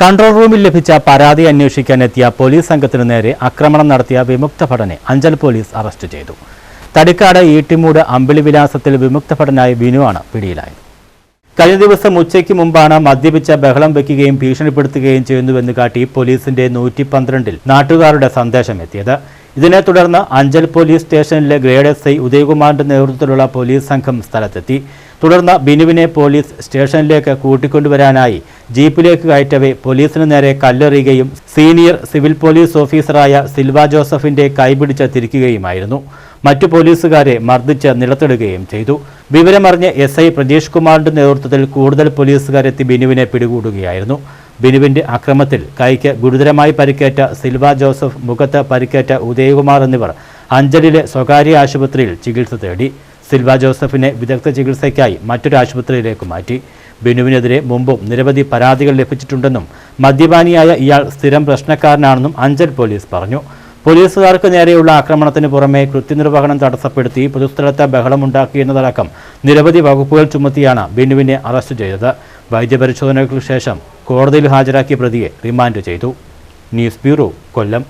Control റൂമിൽ ലഭിച്ച പരാതി അന്വേഷിക്കാൻ എത്തിയ പോലീസ് സംഘത്തിനു നേരെ ആക്രമണം നടത്തിയ വിമുക്ത ഭടനെ അഞ്ചൽ പോലീസ് അറസ്റ്റ് ചെയ്തു. തടിക്കാട് ഈട്ടിമൂട് അമ്പിളി വിലാസത്തിൽ വിമുക്ത ഭടനായ ബിനുവാണ് പിടിയിലായത്. കഴിഞ്ഞ ദിവസം ഉച്ചയ്ക്ക് മുമ്പാണ് മദ്യപിച്ച ബഹളം വയ്ക്കുകയും ഭീഷണിപ്പെടുത്തുകയും ചെയ്യുന്നുവെന്ന് കാട്ടി പോലീസിന്റെ നൂറ്റി പന്ത്രണ്ടിൽ നാട്ടുകാരുടെ സന്ദേശം എത്തിയത്. ഇതിനെ തുടർന്ന് അഞ്ചൽ പോലീസ് സ്റ്റേഷനിലെ ഗ്രേഡ് എസ് ഐ ഉദയകുമാറിന്റെ നേതൃത്വത്തിലുള്ള പോലീസ് സംഘം സ്ഥലത്തെത്തി. തുടർന്ന് ബിനുവിനെ പോലീസ് സ്റ്റേഷനിലേക്ക് കൂട്ടിക്കൊണ്ടുവരാനായി ജീപ്പിലേക്ക് കയറ്റവേ പോലീസിന് നേരെ കല്ലെറിയുകയും സീനിയർ സിവിൽ പോലീസ് ഓഫീസറായ സിൽവ ജോസഫിന്റെ കൈപിടിച്ച് തിരിക്കുകയുമായിരുന്നു. മറ്റു പോലീസുകാരെ മർദ്ദിച്ച് നിലത്തിടുകയും ചെയ്തു. വിവരമറിഞ്ഞ് എസ് ഐ പ്രജേഷ് കുമാറിന്റെ നേതൃത്വത്തിൽ കൂടുതൽ പോലീസുകാരെത്തി ബിനുവിനെ പിടികൂടുകയായിരുന്നു. ബിനുവിന്റെ അക്രമത്തിൽ കൈക്ക് ഗുരുതരമായി പരിക്കേറ്റ സിൽവ ജോസഫ് മുഖത്ത് പരിക്കേറ്റ ഉദയകുമാർ എന്നിവർ അഞ്ചലിലെ സ്വകാര്യ ആശുപത്രിയിൽ ചികിത്സ തേടി. സിൽവ ജോസഫിനെ വിദഗ്ധ ചികിത്സയ്ക്കായി മറ്റൊരു ആശുപത്രിയിലേക്ക് മാറ്റി. ബിനുവിനെതിരെ മുമ്പും നിരവധി പരാതികൾ ലഭിച്ചിട്ടുണ്ടെന്നും മദ്യപാനിയായ ഇയാൾ സ്ഥിരം പ്രശ്നക്കാരനാണെന്നും അഞ്ചൽ പോലീസ് പറഞ്ഞു. പോലീസുകാർക്ക് നേരെയുള്ള ആക്രമണത്തിന് പുറമെ കൃത്യനിർവഹണം തടസ്സപ്പെടുത്തി പൊതുസ്ഥലത്ത് ബഹളമുണ്ടാക്കിയെന്നതടക്കം നിരവധി വകുപ്പുകൾ ചുമത്തിയാണ് ബിനുവിനെ അറസ്റ്റ് ചെയ്തത്. വൈദ്യപരിശോധനകൾക്ക് ശേഷം കോടതിയിൽ ഹാജരാക്കിയ പ്രതിയെ റിമാൻഡ് ചെയ്തു. News bureau Kollam.